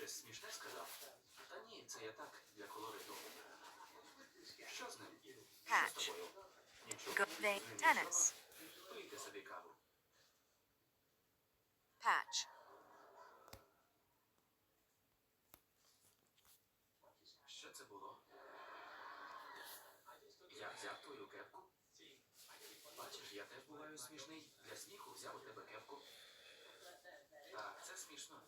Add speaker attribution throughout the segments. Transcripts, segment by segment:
Speaker 1: щось смішне сказав? Та ні, це я так для колориту. Що з ним? Що тобою? Нічого.
Speaker 2: Go
Speaker 1: ним
Speaker 2: tennis.
Speaker 1: нічого. Пийте собі каву.
Speaker 2: Patch.
Speaker 1: Що це було? Я взяв твою кепку? Бачиш, я теж буваю смішний. Для сміху взяв у тебе кепку. Так, це смішно.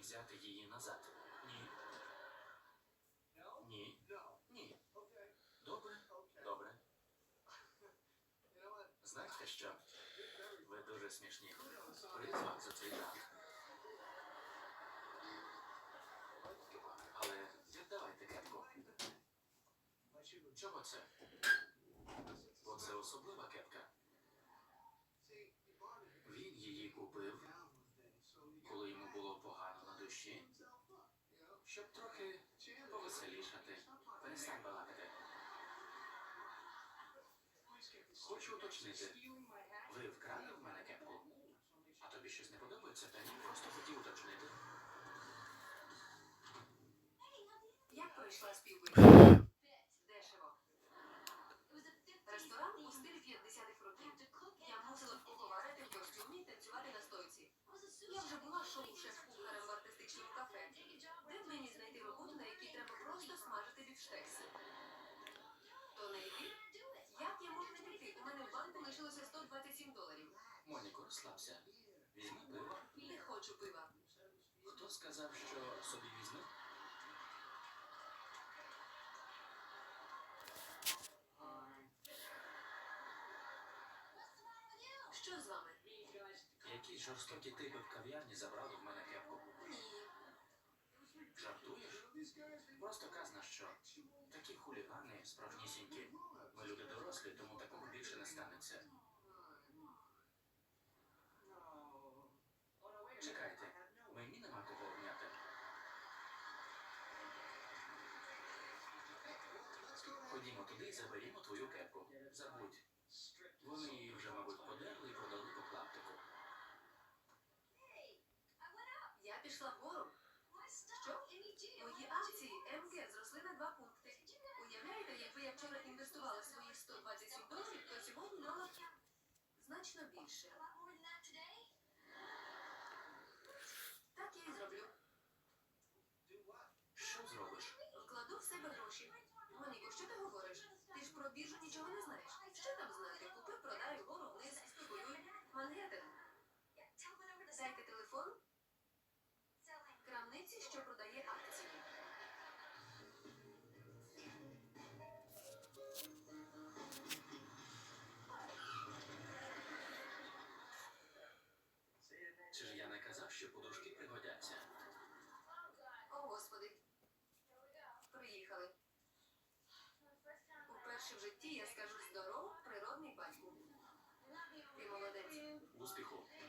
Speaker 1: Можна взяти її назад? Ні. Ні. Ні. Добре, добре. Знаєте що? Ви дуже смішні. Приз вам за цей ранок. Але віддавайте кепку. Чого це? Бо це особлива кепка. Душі, щоб трохи повеселішати. Перестань балакати. Хочу уточнити. Ви вкрали в мене кепку? А тобі щось не подобається? Та ні, просто хотів уточнити.
Speaker 3: Як пройшла співбесіда? Дешево. Смажити бівштекси? То не йти? Як я можу не піти? У мене в банку лишилося 127 доларів.
Speaker 1: Моніко, розслабся. Візьми пиво.
Speaker 3: Не хочу пива.
Speaker 1: Хто сказав, що собі візьме?
Speaker 3: Що з вами?
Speaker 1: Якісь жорстокі типи в кав'ярні забрали в мене кепку.
Speaker 3: Ні.
Speaker 1: Жартуєш? Просто казна, станеться. Чекайте, мені нема кого обняти. Ходімо туди і заберімо твою кепку. Забудь. Вони
Speaker 3: значно більше. Так я і зроблю.
Speaker 1: Що зробиш?
Speaker 3: Вкладу в себе гроші. Моніко, що ти говориш? Ти ж про біржу нічого не знаєш. Що там знати?
Speaker 1: festejo.